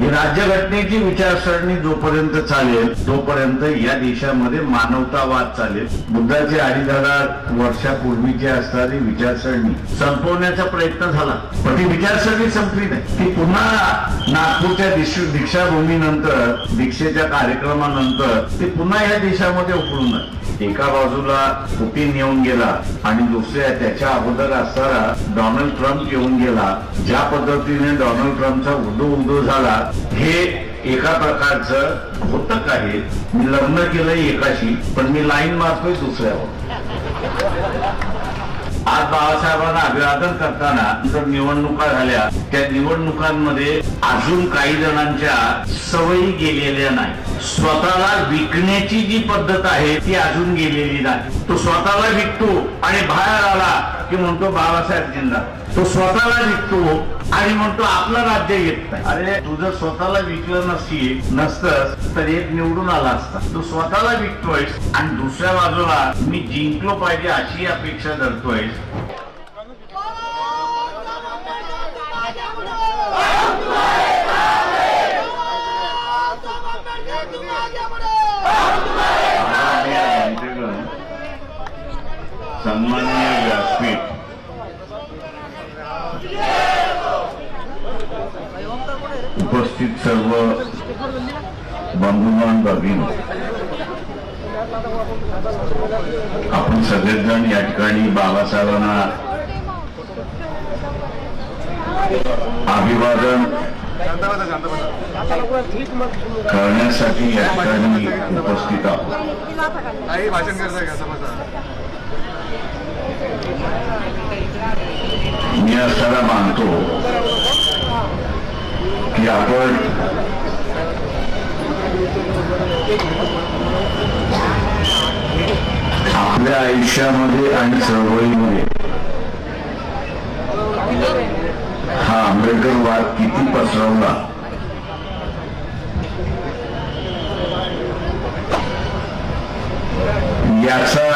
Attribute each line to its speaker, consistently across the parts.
Speaker 1: ही राज्यघटनेची विचारसरणी जोपर्यंत चालेल तोपर्यंत या देशामध्ये मानवतावाद चालेल. बुद्धाची अडीच हजार वर्षापूर्वीची असणारी विचारसरणी संपवण्याचा प्रयत्न झाला. पण ती विचारसरणी संपली नाही. ती पुन्हा नागपूरच्या दीक्षाभूमीनंतर दीक्षेच्या कार्यक्रमानंतर ती पुन्हा या देशामध्ये उकळून आली. एका बाजूला पुतीन येऊन गेला आणि दुसऱ्या त्याच्या अगोदर असणारा डोनाल्ड ट्रम्प येऊन गेला. ज्या पद्धतीने डोनाल्ड ट्रम्पचा उदो उदो झाला हे एका प्रकारचं होतं आहे. मी लग्न केलंय एकाशी पण मी लाईन मारतोय दुसऱ्यावर. आज बाबासाहेबांना अभिवादन करताना जर निवडणुका झाल्या त्या निवडणुकांमध्ये अजून काही जणांच्या सवयी गेलेल्या नाही. स्वतःला विकण्याची जी पद्धत आहे ती अजून गेलेली नाही. तो स्वतःला विकतो आणि बाहेर आला की म्हणतो बाबासाहेब जिंदा तो स्वतःला विकतो आणि म्हणतो आपलं राज्य येत नाही. अरे तू जर स्वतःला विकलं नसती नसतंस तर एक निवडून आला असता. तू स्वतःला विकतोयस आणि दुसऱ्या बाजूला मी जिंकलो पाहिजे अशी अपेक्षा जनतेगण, सन्माननीय व्यासपीठ उपस्थित सर्व बंधुमान भगिनी आपण सगळेजण या ठिकाणी बाबासाहेबांना अभिवादन करण्यासाठी या ठिकाणी उपस्थित आहोत. मी असताना मानतो की आपण आपल्या आयुष्यामध्ये आणि चळवळीमध्ये हा आंबेडकरवाद किती पसरवला? याचा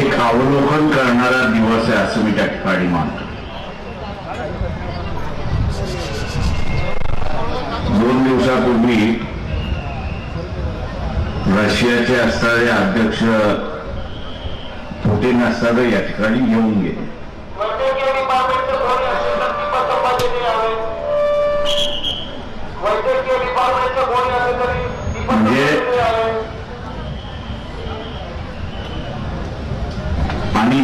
Speaker 1: एक अवलोकन करणारा दिवस आहे असं मी त्या ठिकाणी मानतो. दिवसापूर्वी रशियाचे असणारे अध्यक्ष पुटीन असणारे या ठिकाणी घेऊन गेले. म्हणजे- आणि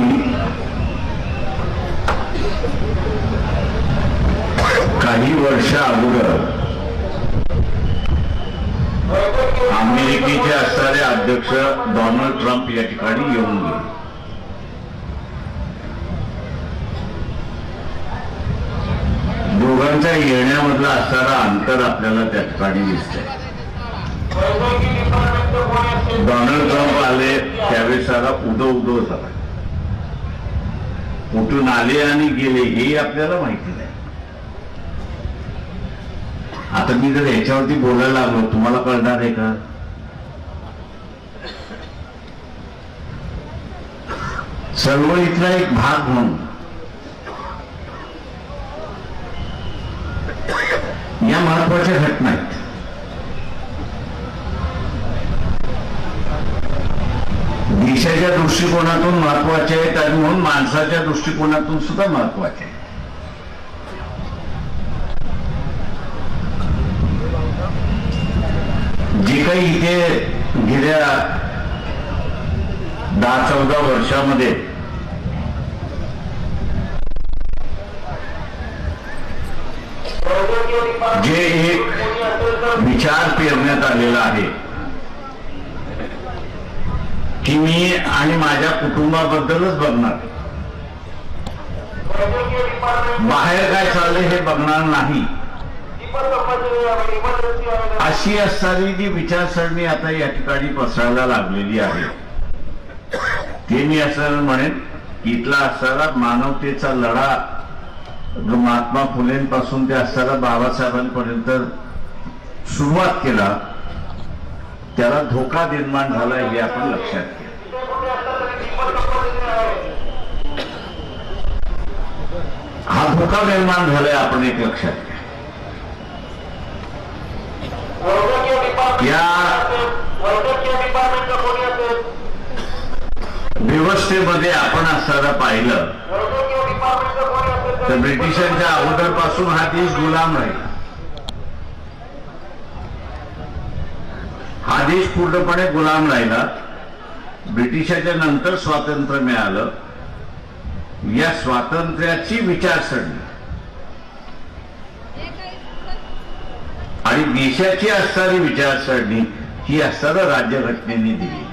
Speaker 1: काही वर्ष अगोदर अध्यक्ष डोनाल्ड ट्रम्प या ठिकाणी येऊन गेले. दोघांच्या येण्यामधला असणारा अंतर आपल्याला त्या ठिकाणी दिसतंय.
Speaker 2: वैद्यकीय
Speaker 1: डोनाल्ड ट्रम्प आले त्यावेळेस सारा उदो उदो झाला. कुठून आले आणि गेले हे आपल्याला माहिती नाही. आता मी जर याच्यावरती बोलायला लागलो तुम्हाला कळणार आहे का? चळवळीतला एक भाग म्हणून. या महत्त्वाच्या घटना आहेत. देशाच्या दृष्टिकोनातून महत्त्वाचे आहेत आणि म्हणून माणसाच्या दृष्टिकोनातून सुद्धा महत्त्वाचे आहेत. जे काही इथे गेल्या दहा चौदा वर्षामध्ये जे एक विचार पेरण्यात आलेला आहे की मी आणि माझ्या कुटुंबाबद्दलच बघणार. बाहेर काय चाललंय हे बघणार नाही. अशी असणारी जी विचारसरणी आता या ठिकाणी पसरायला लागलेली आहे ते मी असं म्हणेन इथला असणारा मानवतेचा लढा महात्मा फुलेंपासून ते असताना बाबासाहेबांपर्यंत सुरुवात केला त्याला धोका निर्माण झाला हे आपण लक्षात घ्या. हा धोका निर्माण झालाय आपण एक लक्षात घ्या. या व्यवस्थेमध्ये आपण असताना पाहिलं
Speaker 2: वैद्यकीय डिपार्टमेंटचं कोणी असेल
Speaker 1: तर ब्रिटिशांच्या अगोदरपासून हा देश गुलाम राहील. हा देश पूर्णपणे गुलाम राहिला. ब्रिटिशाच्या नंतर स्वातंत्र्य मिळालं. या स्वातंत्र्याची विचारसरणी. आणि देशाची असणारी विचारसरणी ही असताना राज्यघटनेने दिलेली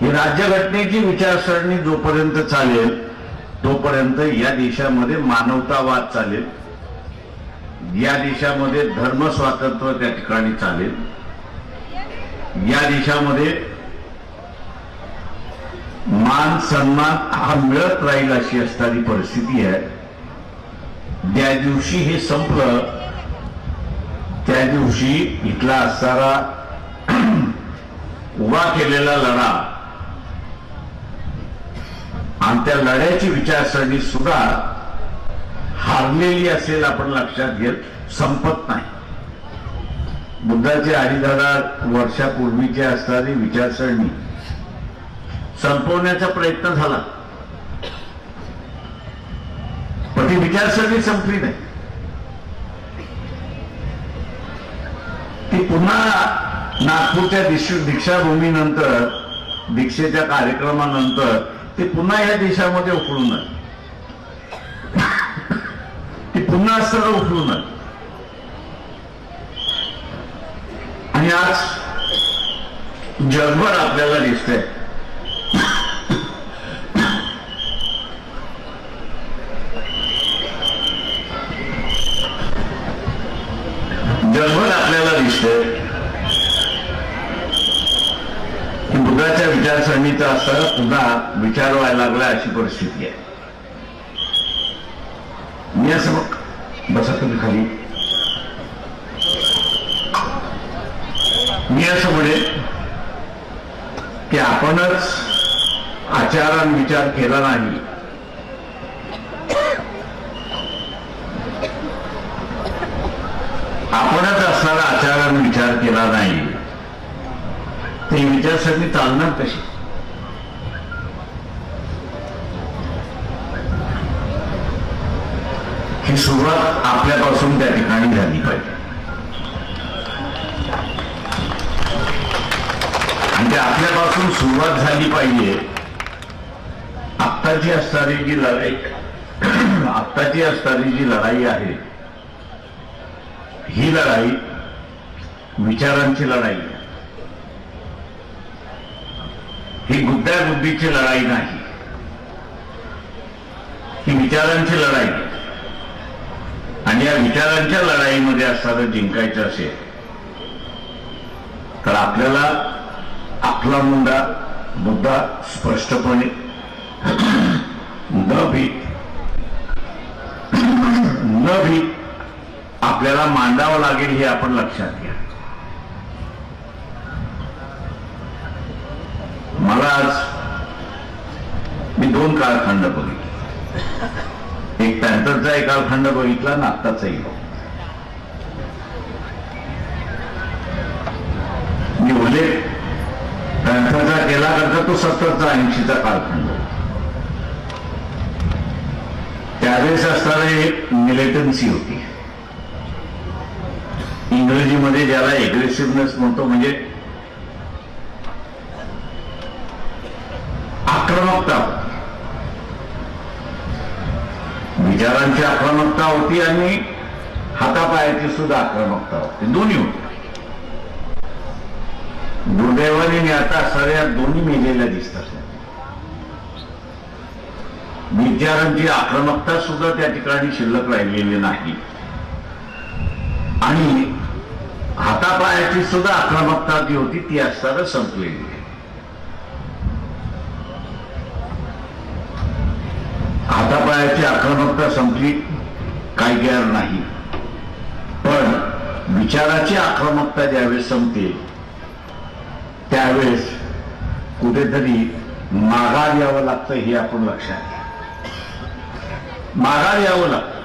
Speaker 1: ही राज्यघटनेची विचारसरणी जोपर्यंत चालेल तोपर्यंत या देशामध्ये मानवतावाद चालेल. या देशामध्ये धर्म स्वातंत्र्य त्या ठिकाणी चालेल. या देशामध्ये मान सन्मान हा मिळत राहील अशी असणारी परिस्थिती आहे. ज्या दिवशी हे संपलं. त्या दिवशी इथला असणारा उभा केलेला लढा आणि त्या लढ्याची विचारसरणी सुद्धा हारलेली असेल आपण लक्षात घेत संपत नाही. बुद्धाचे अडीच हजार वर्षापूर्वीची असणारी विचारसरणी संपवण्याचा प्रयत्न झाला. पण ती विचारसरणी संपली नाही. ती पुन्हा नागपूरच्या दीक्षाभूमीनंतर दीक्षेच्या कार्यक्रमानंतर ते पुन्हा या देशामध्ये उकळून आली ती पुन्हा सगळं उकळून आली आणि आज जगभर आपल्याला दिसतंय जगभर आपल्याला दिसतंय की विचारसरणीचा असताना पुन्हा विचार व्हायला लागला अशी परिस्थिती आहे. मी असं मग बसा तुम्ही खाली. मी असं म्हणेन की आपणच आचारान विचार केला नाही. आपणच असणारा आचारान विचार केला नाही ते विचारसरणी चालणार कशी ही सुरुवात आपल्यापासून त्या ठिकाणी झाली पाहिजे. आणि ते आपल्यापासून सुरुवात झाली पाहिजे. आत्ताची असणारी जी लढाई आत्ताची असणारी जी लढाई आहे ही लढाई विचारांची लढाई आहे. ही गुद्द्याबुद्धीची लढाई नाही. ही विचारांची लढाई. आणि या विचारांच्या लढाईमध्ये असताना जिंकायचं असेल तर आपल्याला आपला मुंडा मुद्दा स्पष्टपणे न भीत न भीत आपल्याला मांडावं लागेल हे आपण लक्षात घ्या. महाराज मी दोन काळखंड बघितले. एक पॅन्थरचा एक काळखंड बघितला ना आत्ताचाही मी उल्लेख पॅन्थरचा केला करता तो सत्तरचा ऐंशीचा कालखंड त्यावेळेस असताना एक मिलेटन्सी होती. इंग्रजीमध्ये ज्याला एग्रेसिव्हनेस म्हणतो म्हणजे आक्रमकता विचारांची आक्रमकता होती आणि हातापायाची सुद्धा आक्रमकता होती. दोन्ही होती. दुर्दैवाने मी आता सगळ्या दोन्ही मेलेल्या दिसतात. विचारांची आक्रमकता सुद्धा त्या ठिकाणी शिल्लक राहिलेली नाही. आणि हातापायाची सुद्धा आक्रमकता जी होती ती असताना संपलेली हातापायाची आक्रमकता संपली काही गैर नाही. पण विचाराची आक्रमकता ज्यावेळेस संपते त्यावेळेस कुठेतरी माघार यावं लागतं हे आपण लक्षात घ्या. माघार यावं लागतं.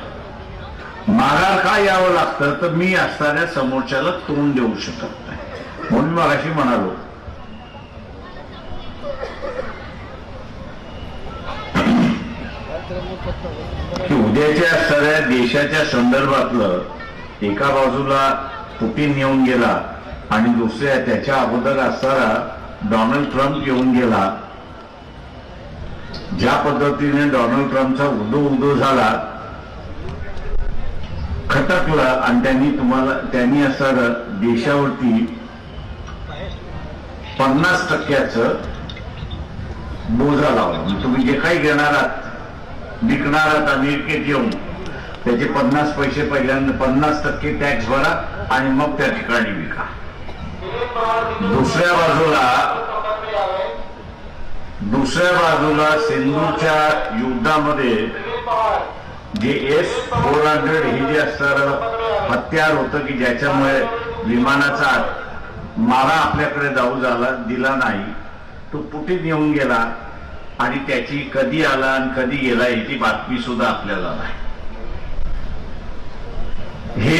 Speaker 1: माघार का यावं लागतं? तर मी असणाऱ्या समोरच्याला तोंड देऊ शकत नाही. म्हणून मग अशी म्हणालो की उद्याच्या असणाऱ्या देशाच्या संदर्भातलं एका बाजूला पुतीन येऊन गेला आणि दुसऱ्या त्याच्या अगोदर असणारा डोनाल्ड ट्रम्प येऊन गेला. ज्या पद्धतीने डोनाल्ड ट्रम्पचा उदो उदो झाला खटकला आणि त्यांनी तुम्हाला त्यांनी असणारं देशावरती पन्नास टक्क्याचं बोजा लावला. म्हणजे तुम्ही जे काही घेणार आहात विकणार आहात अमेरिकेत येऊन त्याचे पन्नास पैसे पहिल्यांदा पन्नास टक्के टॅक्स भरा आणि मग त्या ठिकाणी विका. दुसऱ्या बाजूला दुसऱ्या बाजूला सिंधूच्या युद्धामध्ये जे एस फोर हंड्रेड हे जे असणार हत्यार होतं की ज्याच्यामुळे विमानाचा मारा आपल्याकडे जाऊ झाला दिला नाही तो पुटीत येऊन गेला. आणि त्याची कधी आला आणि कधी गेला याची बातमी सुद्धा आपल्याला नाही. हे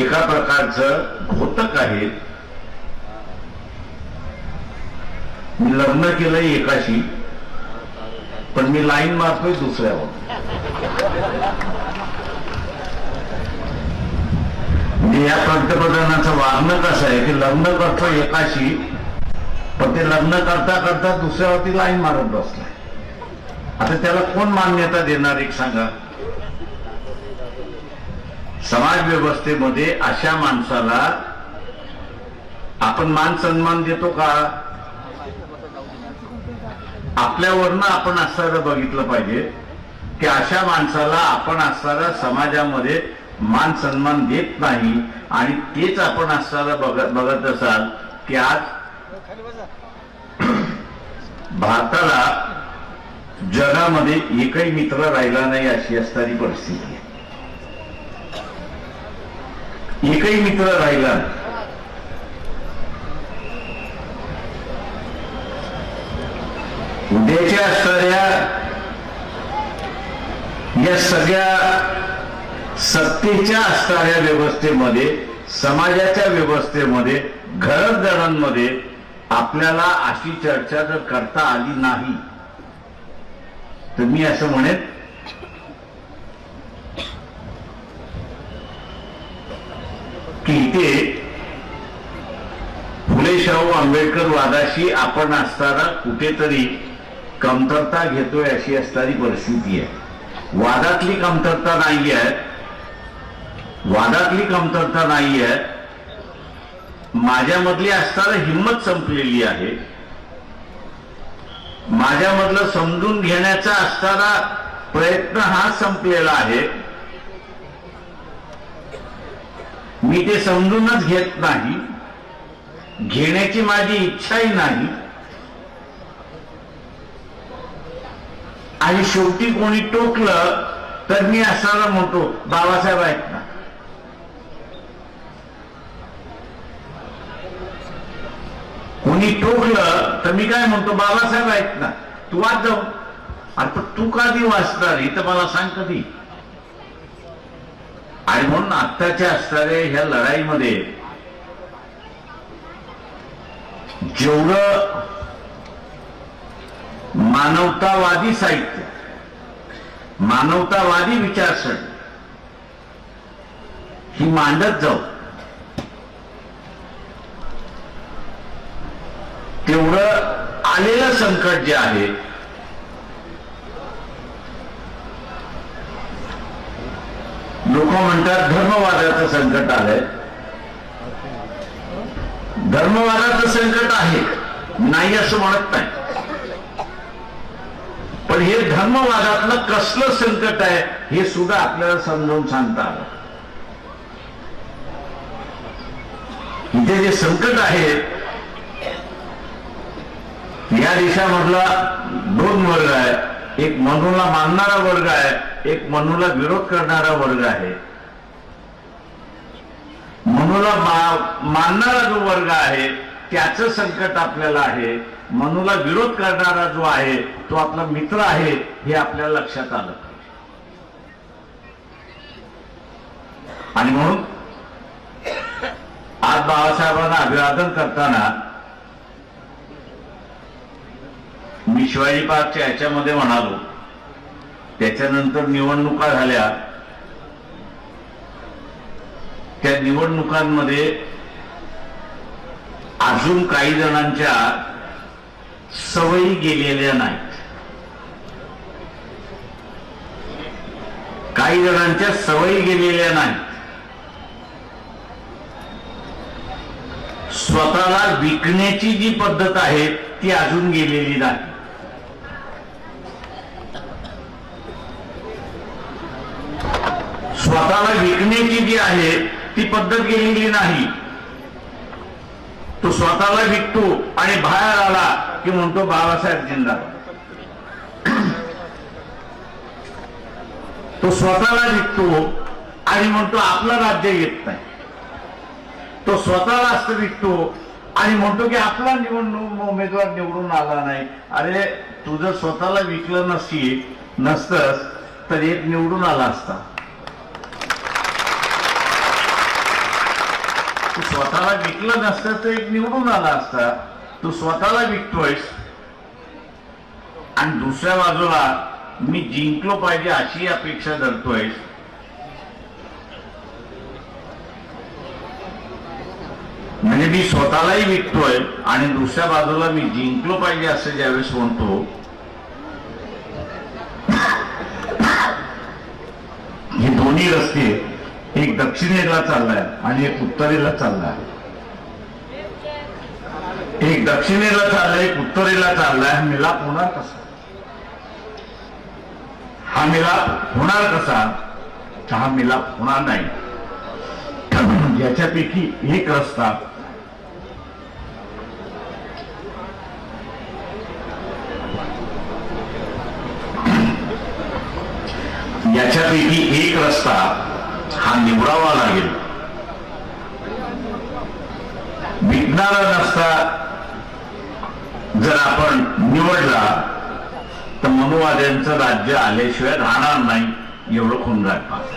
Speaker 1: एका प्रकारचं घोतक आहे. मी लग्न केलंय एकाशी पण मी लाईन मारतोय दुसऱ्यावर. मी या पंतप्रधानाचं वागणं कसं आहे की लग्न करतो एकाशी पण ते लग्न करता करता दुसऱ्यावरती लाईन मारत बसलं. आता त्याला कोण मान्यता देणार एक सांगा? समाज व्यवस्थेमध्ये अशा माणसाला आपण मान सन्मान देतो का? आपल्यावरनं आपण असणारं बघितलं पाहिजे की अशा माणसाला आपण असणारा समाजामध्ये मान सन्मान देत नाही आणि तेच आपण असणारा बघत बघत असाल की आज भारताला जगामध्ये एकही मित्र राहिला नाही अशी असणारी परिस्थिती आहे. एकही मित्र राहिला उद्याच्या असणाऱ्या या सगळ्या सत्तेच्या असणाऱ्या व्यवस्थेमध्ये समाजाच्या व्यवस्थेमध्ये घरदारांमध्ये आपल्याला अशी चर्चा जर करता आली नाही तर मी असं म्हणेन की इथे फुले शाहू आंबेडकर वादाशी आपण असताना कुठेतरी कमतरता घेतोय अशी असणारी परिस्थिती आहे. वादातली कमतरता नाही आहे वादातली कमतरता नाही आहे माझ्यामधली असताना हिंमत संपलेली आहे. माझ्यामधलं समजून घेण्याचा असणारा प्रयत्न हा संपलेला आहे. मी ते समजूनच घेत नाही. घेण्याची माझी इच्छाही नाही. आणि शेवटी कोणी टोकलं तर मी असायला म्हणतो बाबासाहेब आहेत ना कोणी टोकलं तर मी काय म्हणतो बाबासाहेब आहेत ना तू वाच जाऊ अरे पण तू कधी वाचणार? इथं तर मला सांग कधी. आणि म्हणून आत्ताच्या असणाऱ्या ह्या लढाईमध्ये जेवढं मानवतावादी साहित्य मानवतावादी विचारसरणी ही मांडत जाऊ. एवढं आलेलं संकट जे आहे लोक म्हणतात धर्मवादाचं संकट आलंय. धर्मवादाचं संकट आहे नाही असं म्हणत नाही. पण हे धर्मवादातलं कसलं संकट आहे हे सुद्धा आपल्याला समजावून सांगता आलं. इथे जे संकट आहे या देशामधला दोन वर्ग आहे. एक मनूला मानणारा वर्ग आहे एक मनूला विरोध करणारा वर्ग आहे. मनूला मानणारा जो वर्ग आहे त्याचं संकट आपल्याला आहे. मनूला विरोध करणारा जो आहे तो आपला मित्र आहे हे आपल्याला लक्षात आलं आणि म्हणून आज बाबासाहेबांना अभिवादन करताना मी शिवाजी पार्कच्या याच्यामध्ये म्हणालो. त्याच्यानंतर निवडणुका झाल्या. त्या निवडणुकांमध्ये अजून काही जणांच्या सवयी गेलेल्या नाहीत. काही जणांच्या सवयी गेलेल्या नाहीत. स्वतःला विकण्याची जी पद्धत आहे ती अजून गेलेली नाही. स्वतःला विकण्याची जी आहे ती पद्धत गेलेली नाही. तो स्वतःला विकतो आणि बाहेर आला की म्हणतो बाबासाहेब जिंदाबाद तो स्वतःला विकतो आणि म्हणतो आपलं राज्य येत नाही. तो स्वतःला असं विकतो आणि म्हणतो की आपला निवडणूक उमेदवार निवडून आला नाही. अरे तू जर स्वतःला विकलं नसती नसतंस तर एक निवडून आला असता. तू स्वतःला विकलं नसतं तर एक निवडून आला असता. तू स्वतःला विकतोयस. आणि दुसऱ्या बाजूला मी जिंकलो पाहिजे अशी अपेक्षा धरतोयस. म्हणजे मी स्वतःलाही विकतोय आणि दुसऱ्या बाजूला मी जिंकलो पाहिजे असं ज्यावेळेस म्हणतो. हे दोन्ही रस्ते एक दक्षिणेला चाललाय आणि एक उत्तरेला चाललाय. एक दक्षिणेला चाललाय एक उत्तरेला चाललाय हा मिलाप होणार कसा? हा मिलाप होणार कसा? हा मिलाप होणार नाही. याच्यापैकी एक रस्ता याच्यापैकी एक रस्ता हा निवडावा लागेल. विकणारा रस्ता जर आपण निवडला तर मनुवाद्यांचं राज्य आल्याशिवाय राहणार नाही एवढं खून पाहत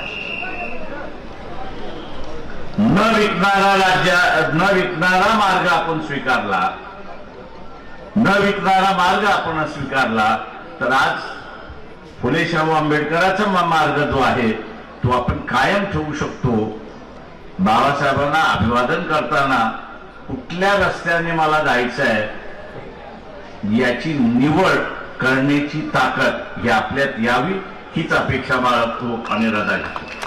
Speaker 1: न विकणारा राज्य न विकणारा मार्ग आपण स्वीकारला न विकणारा मार्ग आपण स्वीकारला तर आज फुले शाहू आंबेडकराचा मार्ग जो आहे तो आपण कायम ठेवू शकतो. बाबासाहेबांना अभिवादन करताना कुठल्या रस्त्याने मला जायचं आहे याची निवड करण्याची ताकद ही आपल्यात यावी हीच अपेक्षा बाळगतो आणि रजा घेतो